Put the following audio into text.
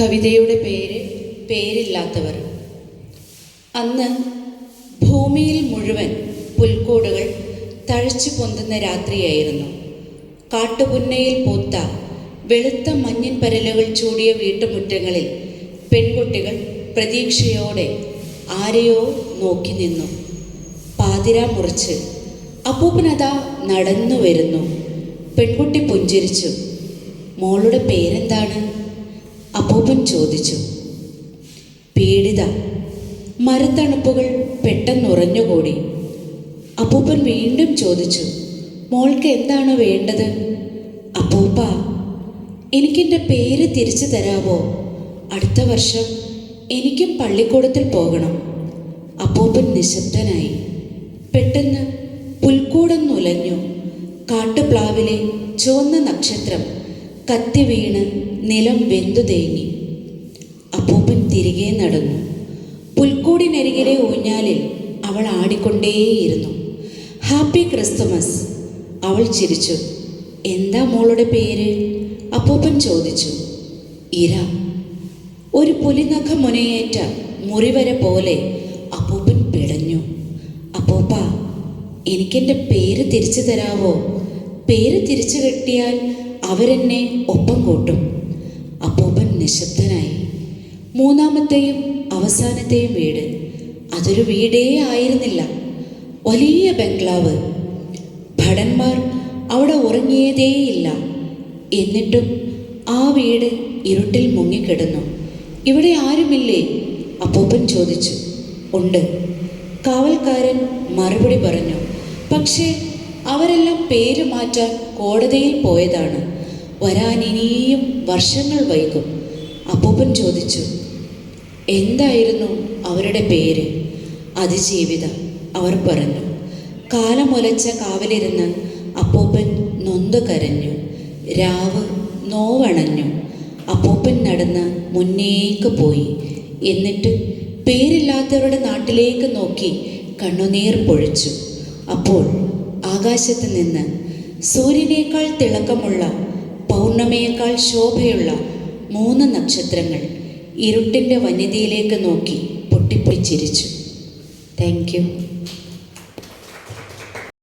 കവിതയുടെ പേര് പേരില്ലാത്തവർ. അന്ന് ഭൂമിയിൽ മുഴുവൻ പുൽക്കൂടുകൾ തഴച്ചു പൊന്തുന്ന രാത്രിയായിരുന്നു. കാട്ടുപുന്നയിൽ പൂത്ത വെളുത്ത മഞ്ഞിൻ പരലുകൾ ചൂടിയ വീട്ടുമുറ്റങ്ങളിൽ പെൺകുട്ടികൾ പ്രതീക്ഷയോടെ ആരെയോ നോക്കി നിന്നു. പാതിര മുറിച്ച് അപൂപനത നടന്നു വരുന്നു പെൺകുട്ടി പുഞ്ചിരിച്ചു. മോളുടെ പേരെന്താണ്? അപ്പൂപ്പൻ ചോദിച്ചു പീഡിത മരത്തണുപ്പുകൾ പെട്ടെന്നുറഞ്ഞുകൂടി അപ്പൂപ്പൻ വീണ്ടും ചോദിച്ചു മോൾക്ക് എന്താണ് വേണ്ടത്? അപ്പൂപ്പ എനിക്കെന്റെ പേര് തിരിച്ചു തരാമോ? അടുത്ത വർഷം എനിക്കും പള്ളിക്കൂടത്തിൽ പോകണം. അപ്പൂപ്പൻ നിശബ്ദനായി പെട്ടെന്ന് പുൽക്കൂടം നുലഞ്ഞു കാട്ടുപ്ലാവിലെ ചുവന്ന നക്ഷത്രം കത്തി വീണ് നിലം വെന്തു തേങ്ങി. അപ്പൂപ്പൻ തിരികെ നടന്നു. പുൽക്കൂടിനരികിലെ ഊഞ്ഞാലിൽ അവൾ ആടിക്കൊണ്ടേയിരുന്നു. Happy Christmas. അവൾ ചിരിച്ചു. എന്താ മോളുടെ പേര്? അപ്പൂപ്പൻ ചോദിച്ചു. ഇര. ഒരു പുലിനഖ മുനയേറ്റ മുറിവര പോലെ അപ്പൂപ്പൻ പിടഞ്ഞു. അപ്പൂപ്പ എനിക്കെന്റെ പേര് തിരിച്ചു തരാവോ? പേര് തിരിച്ചു കിട്ടിയാൽ അവരെന്നെ ഒപ്പം കൂട്ടും. അപ്പൂപ്പൻ നിശബ്ദനായി. മൂന്നാമത്തെയും അവസാനത്തെയും വീട്. അതൊരു വീടേ ആയിരുന്നില്ല. വലിയ ബംഗ്ലാവ്. ഭടന്മാർ അവിടെ ഉറങ്ങിയതേയില്ല. എന്നിട്ടും ആ വീട് ഇരുട്ടിൽ മുങ്ങിക്കിടന്നു. ഇവിടെ ആരുമില്ലേ? അപ്പൂപ്പൻ ചോദിച്ചു. ഉണ്ട്. കാവൽക്കാരൻ മറുപടി പറഞ്ഞു. പക്ഷേ അവരെല്ലാം പേര് മാറ്റാൻ കോടതിയിൽ പോയതാണ്. വരാൻ ഇനിയും വർഷങ്ങൾ വൈകും. അപ്പൂപ്പൻ ചോദിച്ചു എന്തായിരുന്നു അവരുടെ പേര്? അതിജീവിത അവർ പറഞ്ഞു. കാലമൊലച്ച കാവലിരുന്ന് അപ്പൂപ്പൻ നൊന്തു കരഞ്ഞു. രാവ് നോവണഞ്ഞു. അപ്പൂപ്പൻ നടന്ന് മുന്നേക്ക് പോയി. എന്നിട്ട് പേരില്ലാത്തവരുടെ നാട്ടിലേക്ക് നോക്കി കണ്ണുനീർ പൊഴിച്ചു. അപ്പോൾ ആകാശത്ത് നിന്ന് സൂര്യനേക്കാൾ തിളക്കമുള്ള പൗർണമിയേക്കാൾ ശോഭയുള്ള മൂന്ന് നക്ഷത്രങ്ങൾ ഇരുട്ടിന്റെ വനിതയിലേക്ക് നോക്കി പൊട്ടിപ്പൊളിച്ചിരിച്ചു. Thank you